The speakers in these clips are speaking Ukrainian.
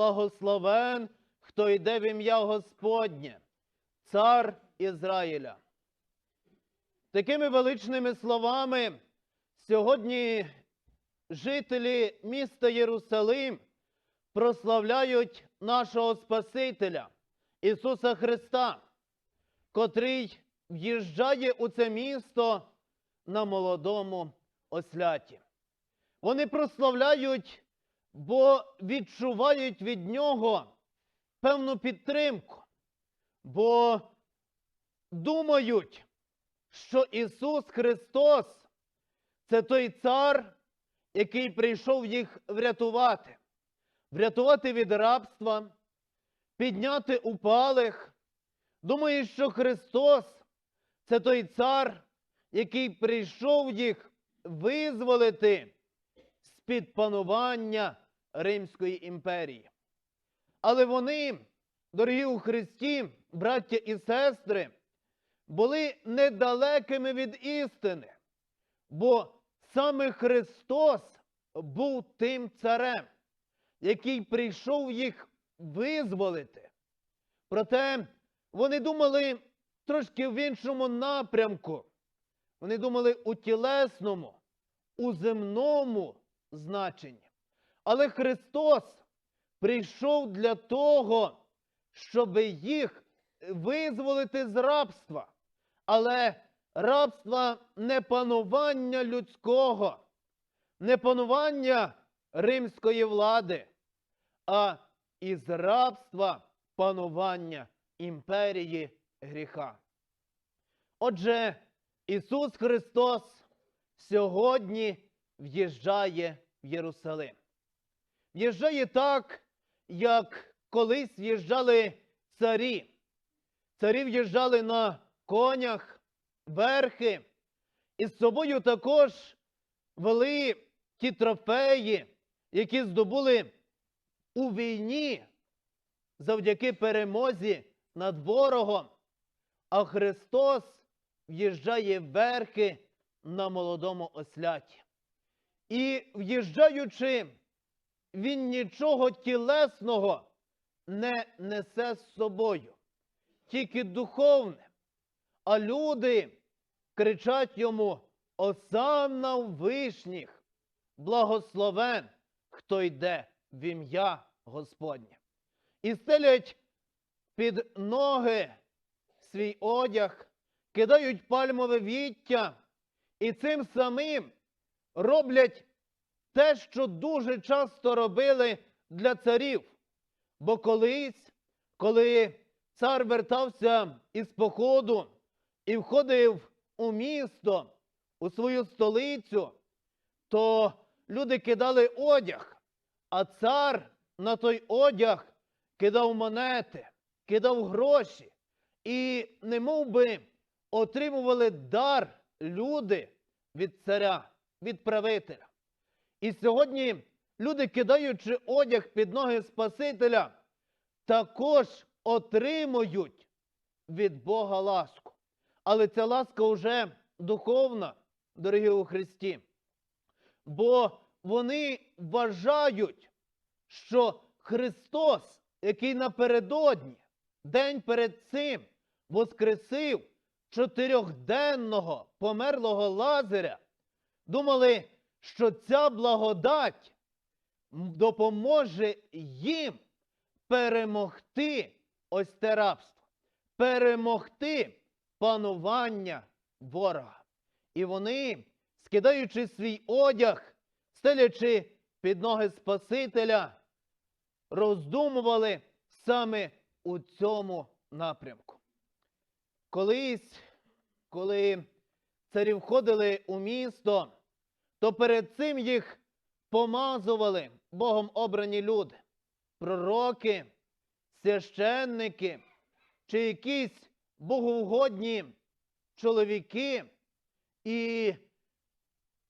Благословен, хто йде в ім'я Господнє, цар Ізраїля. Такими величними словами сьогодні жителі міста Єрусалим прославляють нашого Спасителя Ісуса Христа, котрий в'їжджає у це місто на молодому осляті. Вони прославляють, бо відчувають від нього певну підтримку, бо думають, що Ісус Христос це той цар, який прийшов їх врятувати, врятувати від рабства, підняти упалих. Думають, що Христос це той цар, який прийшов їх визволити з-під панування Римської імперії. Але вони, дорогі у Христі, браття і сестри, були недалекими від істини, бо саме Христос був тим царем, який прийшов їх визволити. Проте вони думали трошки в іншому напрямку. Вони думали у тілесному, у земному значенні. Але Христос прийшов для того, щоб їх визволити з рабства. Але рабства не панування людського, не панування римської влади, а із рабства панування імперії гріха. Отже, Ісус Христос сьогодні в'їжджає в Єрусалим. В'їжджає так, як колись в'їжджали царі. Царі в'їжджали на конях, верхи, і з собою також вели ті трофеї, які здобули у війні завдяки перемозі над ворогом. А Христос в'їжджає верхи на молодому осляті. І в'їжджаючи, він нічого тілесного не несе з собою, тільки духовне. А люди кричать йому Осанна в вишніх, благословен, хто йде в ім'я Господнє. І стелять під ноги свій одяг, кидають пальмове віття і цим самим роблять те, що дуже часто робили для царів. Бо колись, коли цар вертався із походу і входив у місто, у свою столицю, то люди кидали одяг, а цар на той одяг кидав монети, кидав гроші. І не мов би отримували дар люди від царя, від правителя. І сьогодні люди, кидаючи одяг під ноги Спасителя, також отримують від Бога ласку. Але ця ласка вже духовна, дорогі у Христі. Бо вони вважають, що Христос, який напередодні, день перед цим, воскресив чотирьохденного померлого Лазаря, думали, що ця благодать допоможе їм перемогти ось те рабство, перемогти панування ворога. І вони, скидаючи свій одяг, стелячи під ноги Спасителя, роздумували саме у цьому напрямку. Колись, коли царі входили у місто, то перед цим їх помазували Богом обрані люди, пророки, священники чи якісь богоугодні чоловіки, і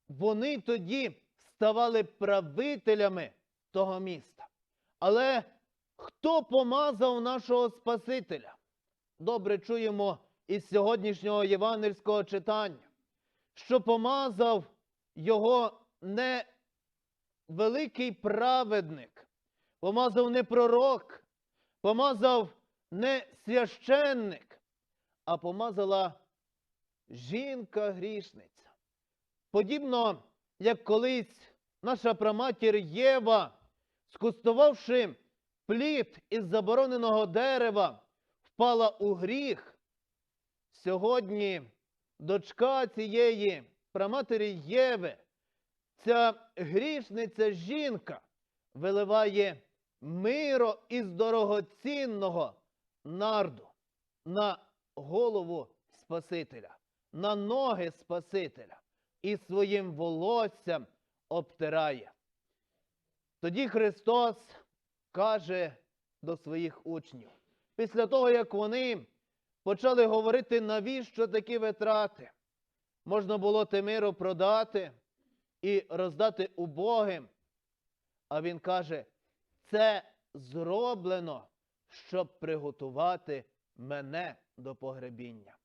вони тоді ставали правителями того міста. Але хто помазав нашого Спасителя? Добре чуємо із сьогоднішнього євангельського читання, що помазав його не великий праведник, помазав не пророк, помазав не священник, а помазала жінка грішниця. Подібно, як колись наша праматір Єва, скуштувавши плід із забороненого дерева, впала у гріх. Сьогодні дочка цієї праматері Єви, ця грішниця жінка, виливає миро із дорогоцінного нарду на голову Спасителя, на ноги Спасителя і своїм волоссям обтирає. Тоді Христос каже до своїх учнів, після того, як вони почали говорити, навіщо такі витрати, можна було те миро продати і роздати убогим. А він каже, це зроблено, щоб приготувати мене до погребіння.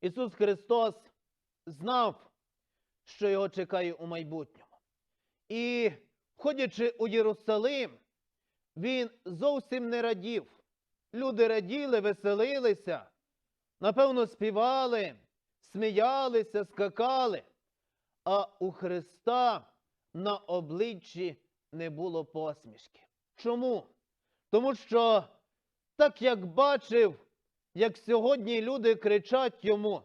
Ісус Христос знав, що його чекає у майбутньому. І, входячи у Єрусалим, він зовсім не радів. Люди раділи, веселилися, напевно, співали, сміялися, скакали, а у Христа на обличчі не було посмішки. Чому? Тому що, так як бачив, як сьогодні люди кричать йому: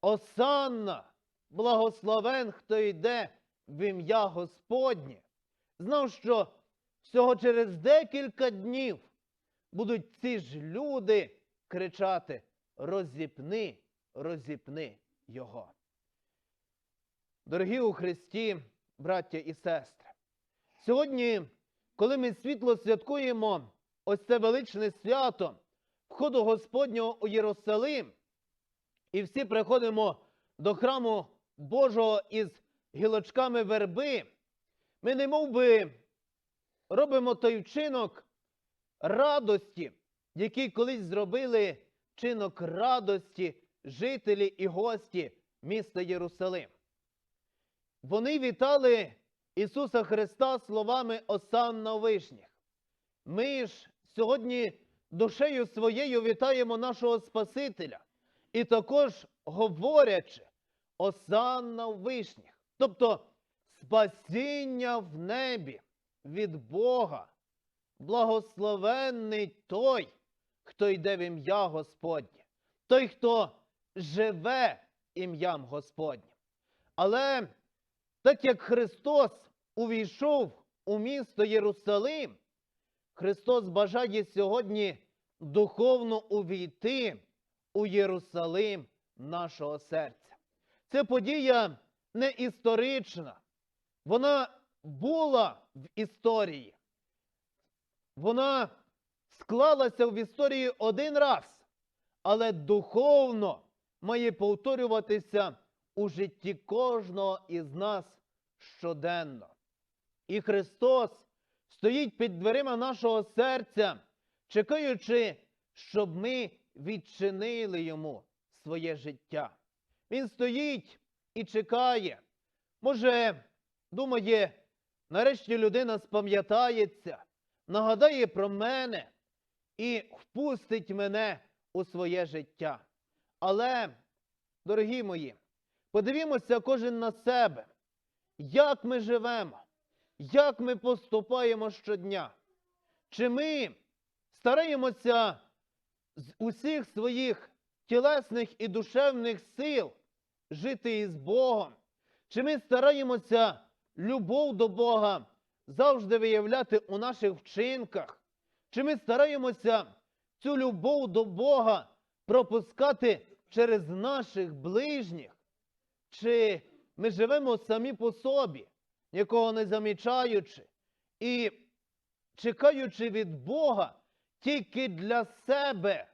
Осанна, благословен, хто йде в ім'я Господнє, знав, що всього через декілька днів будуть ці ж люди кричати: розіпни, розіпни його. Дорогі у Христі, браття і сестри, сьогодні, коли ми світло святкуємо ось це величне свято, входу Господнього у Єрусалим, і всі приходимо до храму Божого із гілочками верби, ми не мов би робимо той вчинок радості, який колись зробили вчинок радості жителі і гості міста Єрусалим. Вони вітали Ісуса Христа словами Осанна вишніх. Ми ж сьогодні душею своєю вітаємо нашого Спасителя і також говорячи Осанна в вишніх, тобто спасіння в небі від Бога, благословенний той, хто йде в ім'я Господнє, той, хто живе ім'ям Господнім. Але так як Христос увійшов у місто Єрусалим, Христос бажає сьогодні духовно увійти у Єрусалим нашого серця. Це подія не історична, вона була в історії. Вона склалася в історії один раз, але духовно має повторюватися у житті кожного із нас щоденно. І Христос стоїть під дверима нашого серця, чекаючи, щоб ми відчинили йому своє життя. Він стоїть і чекає. Може, думає, нарешті людина спам'ятається, нагадає про мене і впустить мене у своє життя. Але, дорогі мої, подивімося кожен на себе, як ми живемо, як ми поступаємо щодня. Чи ми стараємося з усіх своїх тілесних і душевних сил жити із Богом? Чи ми стараємося любов до Бога завжди виявляти у наших вчинках? Чи ми стараємося цю любов до Бога пропускати через наших ближніх? Чи ми живемо самі по собі, нікого не замічаючи і чекаючи від Бога тільки для себе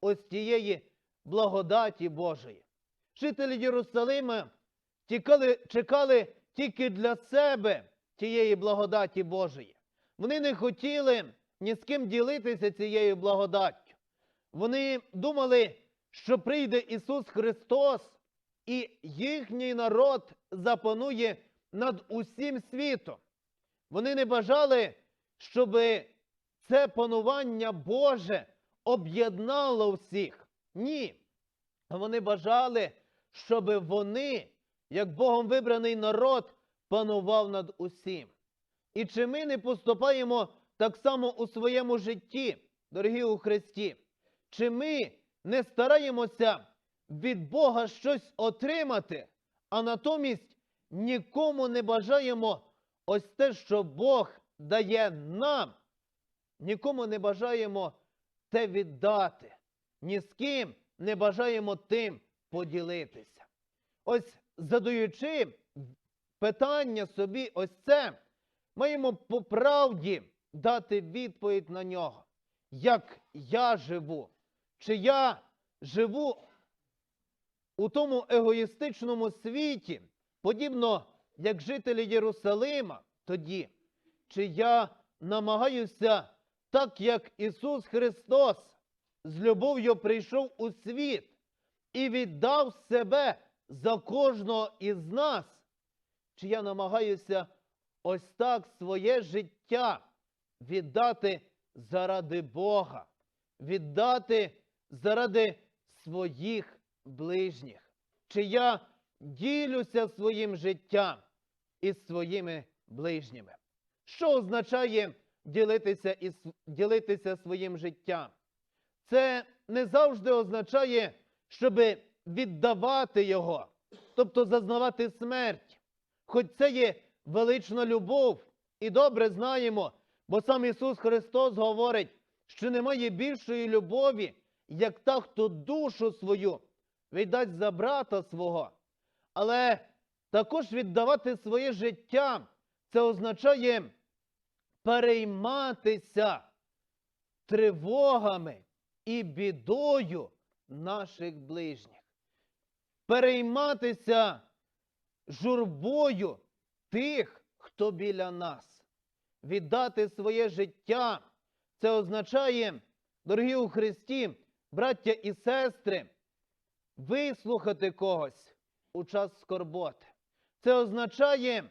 ось тієї благодаті Божої? Жителі Єрусалима тікали, чекали тільки для себе тієї благодаті Божої. Вони не хотіли ні з ким ділитися цією благодаттю. Вони думали, що прийде Ісус Христос, і їхній народ запанує над усім світом. Вони не бажали, щоб це панування Боже об'єднало всіх. Ні. Вони бажали, щоб вони, як Богом вибраний народ, панував над усім. І чи ми не поступаємо так само у своєму житті, дорогі у Христі? Чи ми не стараємося від Бога щось отримати, а натомість нікому не бажаємо ось те, що Бог дає нам, нікому не бажаємо те віддати, ні з ким не бажаємо тим поділитися. Ось задаючи питання собі ось це, маємо по правді дати відповідь на нього, як я живу, чи я живу у тому егоїстичному світі, подібно як жителі Єрусалима тоді, чи я намагаюся, так як Ісус Христос з любов'ю прийшов у світ і віддав себе за кожного із нас, чи я намагаюся ось так своє життя віддати заради Бога, віддати заради своїх ближніх, чи я ділюся своїм життям із своїми ближніми. Що означає ділитися, із, ділитися своїм життям? Це не завжди означає, щоб віддавати його, тобто зазнавати смерть. Хоч це є велична любов, і добре знаємо, бо сам Ісус Христос говорить, що немає більшої любові, як та, хто душу свою віддасть за брата свого. Але також віддавати своє життя, це означає перейматися тривогами і бідою наших ближніх, перейматися журбою тих, хто біля нас, віддати своє життя. Це означає, дорогі у Христі, браття і сестри, вислухати когось у час скорботи. Це означає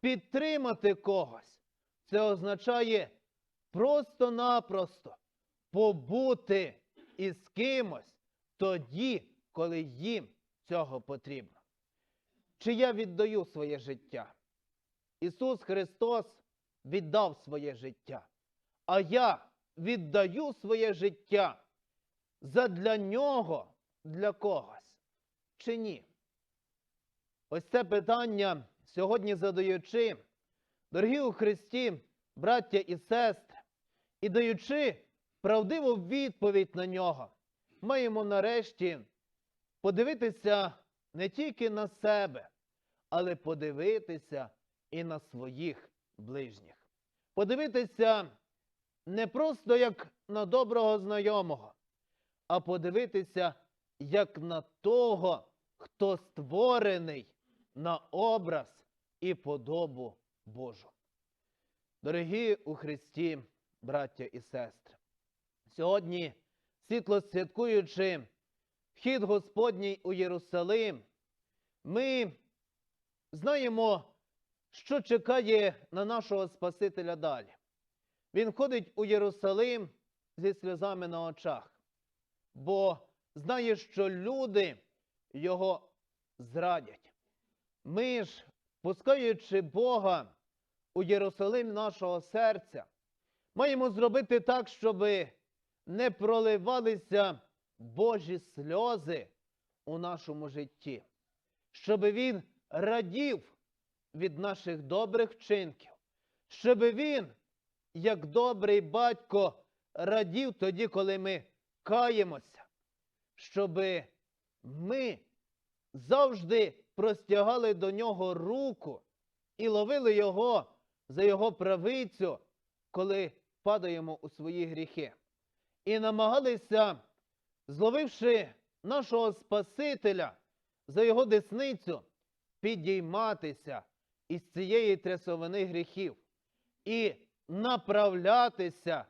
підтримати когось. Це означає просто-напросто побути із кимось тоді, коли їм цього потрібно. Чи я віддаю своє життя? Ісус Христос віддав своє життя, а я віддаю своє життя задля нього для когось чи ні? Ось це питання сьогодні задаючи, дорогі у Христі, браття і сестри, і даючи правдиву відповідь на нього, маємо нарешті подивитися не тільки на себе, але подивитися і на своїх ближніх. Подивитися не просто як на доброго знайомого, а подивитися як на того, хто створений на образ і подобу Божу. Дорогі у Христі, браття і сестри, сьогодні, світло святкуючи вхід Господній у Єрусалим, ми знаємо, що чекає на нашого Спасителя далі. Він ходить у Єрусалим зі сльозами на очах, бо знає, що люди його зрадять. Ми ж, пускаючи Бога у Єрусалим нашого серця, маємо зробити так, щоб не проливалися Божі сльози у нашому житті, щоб Він радів від наших добрих вчинків, щоб Він, як добрий батько, радів тоді, коли ми каємося, щоб ми завжди простягали до нього руку і ловили його за його правицю, коли падаємо у свої гріхи. І намагалися, зловивши нашого Спасителя за його десницю, підійматися із цієї трясовини гріхів і направлятися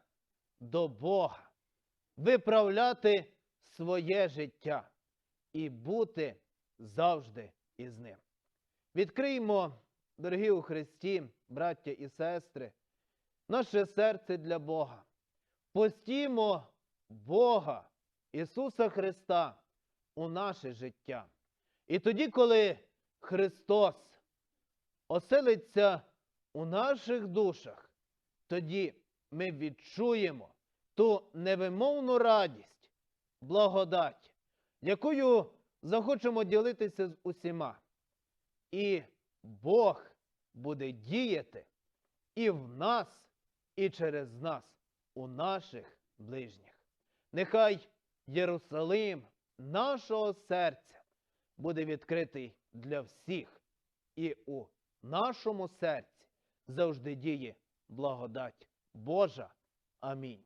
до Бога, виправляти своє життя і бути завжди із ним. Відкриємо дорогі у Христі, браття і сестри, наше серце для Бога. Постімо Бога, Ісуса Христа у наше життя. І тоді, коли Христос оселиться у наших душах, тоді ми відчуємо ту невимовну радість, благодать, якою захочемо ділитися з усіма. І Бог буде діяти і в нас, і через нас, у наших ближніх. Нехай Єрусалим нашого серця буде відкритий для всіх, і у нашому серці завжди діє благодать Божа. Амінь.